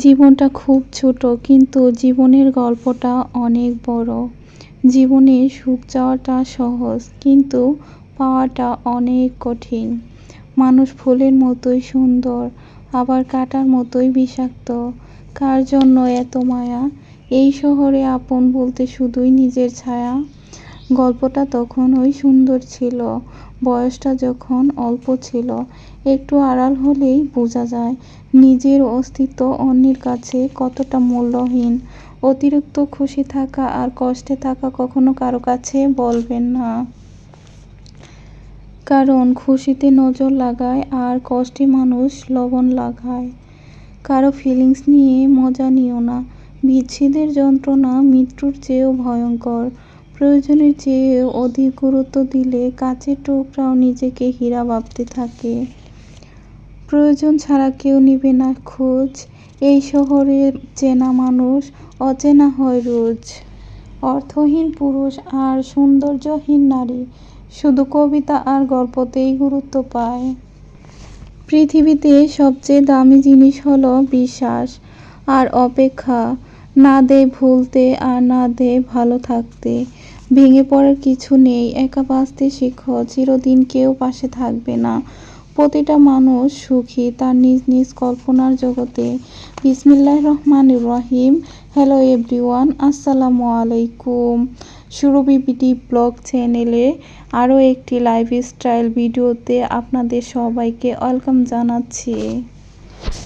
জীবনটা খুব ছোট, কিন্তু জীবনের গল্পটা অনেক বড়। জীবনে সুখ চাওয়াটা সহজ, কিন্তু পাওয়াটা অনেক কঠিন। মানুষ ফুলের মতোই সুন্দর, আবার কাটার মতোই বিষাক্ত। কার জন্য এত মায়া? এই শহরে আপন বলতে শুধুই নিজের ছায়া। গল্পটা তখন ওই সুন্দর ছিল, বয়সটা যখন অল্প ছিল, একটু আড়াল হলেই বোঝা যায় নিজের অস্তিত্ব অন্যের কাছে কতটা মূল্যহীন। অতিরিক্ত খুশি থাকা আর কষ্টে থাকা কখনো কারও কাছে বলবেন না। কারণ খুশিতে নজর লাগায় আর কষ্টে মানুষ লবণ লাগায়। কারও ফিলিংস নিয়ে মজা নিও না। বিচ্ছেদের যন্ত্রণা মৃত্যুর চেয়েও ভয়ঙ্কর। প্রয়োজনের চেয়ে অধিক গুরুত্ব দিলে কাছের টুকরাও নিজেকে হীরা ভাবতে থাকে। প্রয়োজন ছাড়া কেউ নিবে না খোঁজ। এই শহরে চেনা মানুষ অচেনা হয় রোজ। অর্থহীন পুরুষ আর সৌন্দর্যহীন নারী শুধু কবিতা আর গল্পতেই গুরুত্ব পায়। পৃথিবীতে সবচেয়ে দামি জিনিস হলো বিশ্বাস আর অপেক্ষা। না দে ভুলতে আর না দে ভালো থাকতে। ভেঙে পড়ার কিছু নেই, একা বাঁচতে শিখো, চিরদিন কেউ পাশে থাকবে না। প্রতিটা মানুষ সুখী তার নিজ নিজ কল্পনার জগতে। বিসমিল্লাহ রহমান রহিম। হ্যালো এভরিওয়ান, আসসালামু আলাইকুম। সুরভি বিডি ব্লগ চ্যানেলে আরও একটি লাইফস্টাইল ভিডিওতে আপনাদের সবাইকে ওয়েলকাম জানাচ্ছি।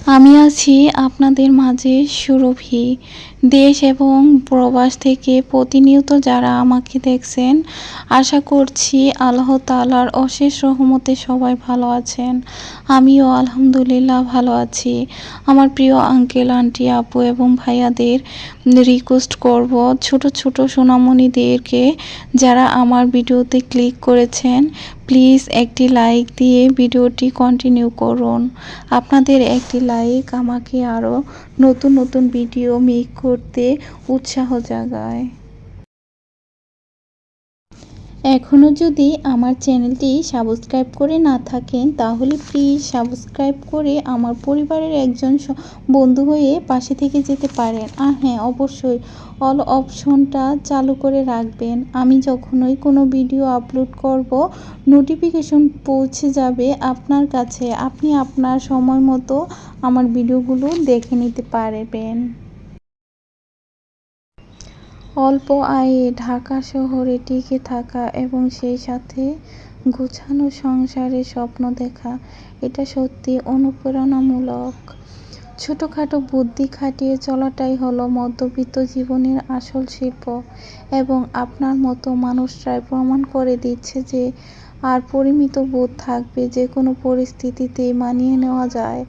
আমি আছি আপনাদের মাঝে সুরভি। দেশ এবং প্রবাস থেকে প্রতিনিয়ত যারা আমাকে দেখছেন, আশা করছি আল্লাহ তালার অশেষ রহমতে সবাই ভালো আছেন। আমিও আলহামদুলিল্লাহ ভালো আছি। আমার প্রিয় আঙ্কেল আন্টি আপু এবং ভাইয়াদের রিকোয়েস্ট করব ছোট ছোট সোনামণিদেরকে, যারা আমার ভিডিওতে ক্লিক করেছেন প্লিজ একটি লাইক দিয়ে ভিডিওটি কন্টিনিউ করুন। আপনাদের একটি লাইক আমাকে আরও নতুন নতুন ভিডিও মেক করতে উৎসাহ জাগায়। এখনও যদি আমার চ্যানেলটি সাবস্ক্রাইব করে না থাকেন, তাহলে প্লিজ সাবস্ক্রাইব করে আমার পরিবারের একজন বন্ধু হয়ে পাশে থেকে যেতে পারেন। আর হ্যাঁ অবশ্যই অল অপশনটা চালু করে রাখবেন। আমি যখনই কোনো ভিডিও আপলোড করব নোটিফিকেশন পৌঁছে যাবে আপনার কাছে। আপনি আপনার সময় মতো আমার ভিডিওগুলো দেখে নিতে পারবেন। অল্প আয়ে ঢাকা শহরে টিকে থাকা এবং সেই সাথে গোছানো সংসারের স্বপ্ন দেখা, এটা সত্যি অনুপ্রেরণামূলক। ছোটোখাটো বুদ্ধি খাটিয়ে চলাটাই হলো মধ্যবিত্ত জীবনের আসল শিল্প এবং আপনার মতো মানুষরাই প্রমাণ করে দিচ্ছে যে আর পরিমিত বোধ থাকবে যে কোনো পরিস্থিতিতেই মানিয়ে নেওয়া যায়।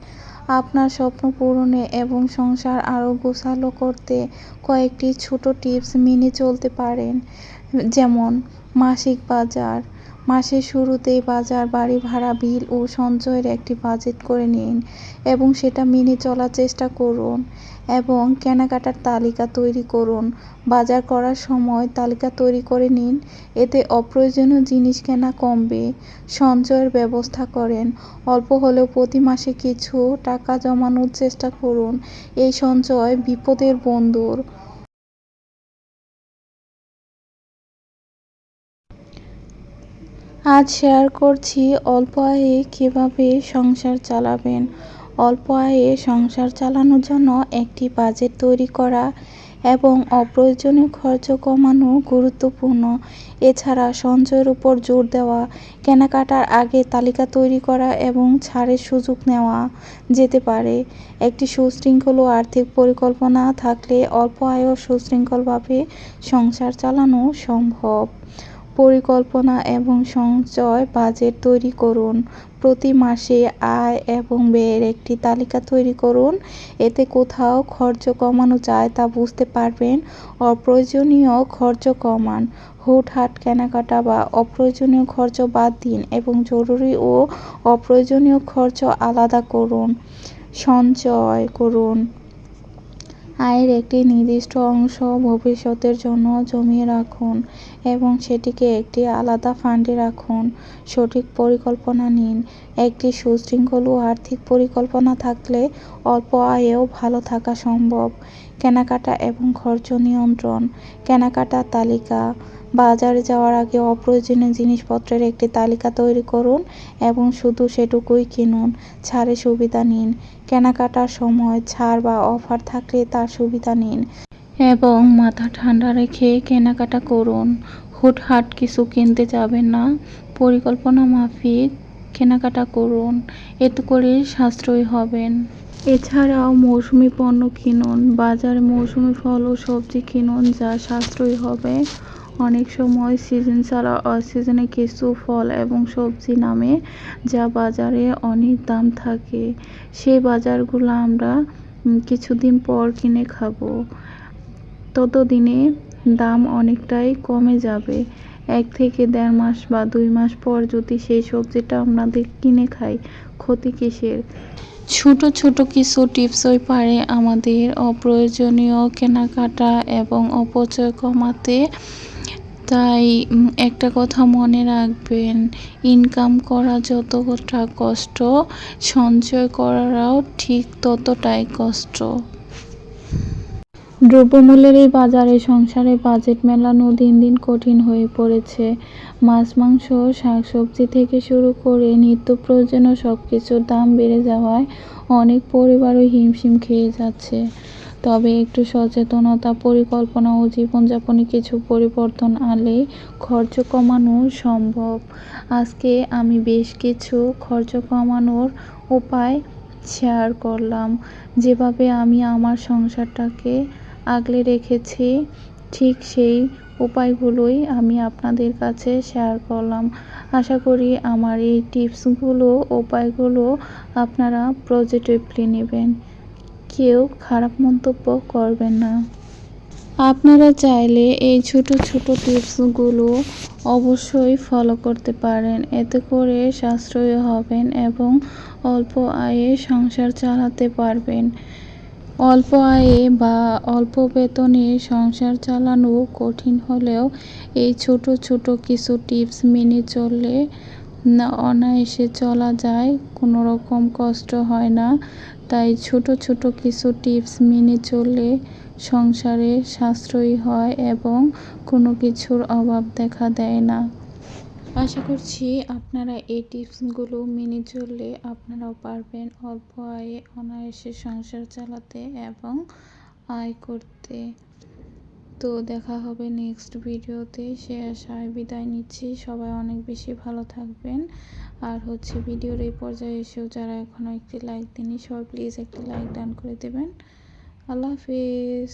আপনার স্বপ্ন পূরণে এবং সংসার আরও গোছালো করতে কয়েকটি ছোট টিপস মেনে চলতে পারেন। যেমন, মাসিক বাজার। মাসের শুরুতেই বাজার, বাড়ি ভাড়া, বিল ও সঞ্চয়ের একটি বাজেট করে নিন এবং সেটা মেনে চলার চেষ্টা করুন। এবং কেনাকাটার তালিকা তৈরি করুন। বাজার করার সময় তালিকা তৈরি করে নিন। এতে অপ্রয়োজনীয় জিনিস কেনা কমবে। সঞ্চয়ের ব্যবস্থা করেন। অল্প হলেও প্রতি মাসে কিছু টাকা জমানোর চেষ্টা করুন। এই সঞ্চয় বিপদের বন্ধুর আজ শেয়ার করছি অল্প আয়ে কীভাবে সংসার চালাবেন। অল্প আয়ে সংসার চালানোর জন্য একটি বাজেট তৈরি করা এবং অপ্রয়োজনীয় খরচ কমানো গুরুত্বপূর্ণ। এছাড়া সঞ্চয়ের উপর জোর দেওয়া, কেনাকাটার আগে তালিকা তৈরি করা এবং ছাড়ের সুযোগ নেওয়া যেতে পারে। একটি সুশৃঙ্খল ও আর্থিক পরিকল্পনা থাকলে অল্প আয়ও সুশৃঙ্খলভাবে সংসার চালানো সম্ভব। পরিকল্পনা এবং সঞ্চয় বাজেট তৈরি করুন। প্রতি মাসে আয় এবং ব্যয়ের একটি তালিকা তৈরি করুন। এতে কোথাও খরচ কমানো যায় তা বুঝতে পারবেন। অপ্রয়োজনীয় খরচ কমান। হুটহাট কেনাকাটা বা অপ্রয়োজনীয় খরচ বাদ দিন এবং জরুরি ও অপ্রয়োজনীয় খরচ আলাদা করুন। সঞ্চয় করুন। আয়ের একটি নির্দিষ্ট অংশ ভবিষ্যতের জন্য জমিয়ে রাখুন এবং সেটিকে একটি আলাদা ফান্ডে রাখুন। সঠিক পরিকল্পনা নিন। একটি সুশৃঙ্খল ও আর্থিক পরিকল্পনা থাকলে অল্প আয়েও ভালো থাকা সম্ভব। কেনাকাটা এবং খরচ নিয়ন্ত্রণ। কেনাকাটার তালিকা। বাজারে যাওয়ার আগে অপ্রয়োজনীয় জিনিসপত্রের একটি তালিকা তৈরি করুন এবং শুধু সেটুকুই কিনুন। ছাড়ে সুবিধা নিন। কেনাকাটার সময় ছাড় বা অফার থাকলে তার সুবিধা নিন। এবং মাথা ঠান্ডা রেখে কেনাকাটা করুন। হুটহাট কিছু কিনতে যাবেন না। পরিকল্পনা মাফিক কেনাকাটা করুন। এতে করে সাশ্রয়ী হবেন। এছাড়াও মৌসুমি পণ্য কিনুন। বাজারে মৌসুমি ফল ও সবজি কিনুন যা সাশ্রয়ী হবে। অনেক সময় সিজন ছাড়া অসিজনে কিছু ফল এবং সবজি নামে যা বাজারে অনেক দাম থাকে। সেই বাজারগুলো আমরা কিছুদিন পর কিনে খাব। ততদিনে দাম অনেকটাই কমে যাবে। এক থেকে দেড় মাস বা দুই মাস পর যদি সেই সবজিটা আমাদের কিনে খাই, ক্ষতি কিসের? ছোট ছোট কিছু টিপস টিপসই পারে আমাদের অপ্রয়োজনীয় কেনাকাটা এবং অপচয় কমাতে তাই একটা কথা মনে রাখবেন ইনকাম করা যতটা কষ্ট, সঞ্চয় করাটাও ঠিক ততটাই কষ্ট। দ্রব্যমূল্যের এই বাজারে সংসারে বাজেট মেলানো দিন দিন কঠিন হয়ে পড়েছে। মাছ, মাংস, শাকসবজি থেকে শুরু করে নিত্য প্রয়োজনীয় সব কিছুর দাম বেড়ে যাওয়ায় অনেক পরিবারও হিমশিম খেয়ে যাচ্ছে। তবে একটু সচেতনতা, পরিকল্পনা ও জীবনযাপনে কিছু পরিবর্তন আনলেই খরচ কমানো সম্ভব। আজকে আমি বেশ কিছু খরচ কমানোর উপায় শেয়ার করলাম। যেভাবে আমি আমার সংসারটাকে আগলে রেখেছি, ঠিক সেই উপায়গুলোই আমি আপনাদের কাছে শেয়ার করলাম। আশা করি আমার এই টিপসগুলো, উপায়গুলো আপনারা পজিটিভলি নেবেন। কেউ খারাপ মন্তব্য করবেন না। আপনারা চাইলে এই ছোট ছোট টিপসগুলো অবশ্যই ফলো করতে পারেন। এতে করে সাশ্রয় হবেন এবং অল্প আয়ে সংসার চালাতে পারবেন। অল্প আয়ে বা অল্প বেতনে সংসার চালানো কঠিন হলেও এই ছোট ছোট কিছু টিপস মেনে চললে অনায়াসে চলা যায়, কোনো রকম কষ্ট হয় না। তাই ছোট ছোট কিছু টিপস মেনে চললে সংসারে সাশ্রয়ী হয় এবং কোনো কিছুর অভাব দেখা দেয় না। আশা করছি আপনারা এই টিপসগুলো মেনে চললে আপনারাও পারবেন অল্প আয়ে অনায়াসে সংসার চালাতে এবং আয় করতে। তো দেখা হবে নেক্সট ভিডিওতে সে আশায় বিদায় নিচ্ছি। সবাই অনেক বেশি ভালো থাকবেন। আর হচ্ছে ভিডিওর এই পর্যায়ে এসেও যারা এখনও একটি লাইক দেননি, সবাই প্লিজ একটি লাইক ডান করে দেবেন। আল্লাহ হাফিজ।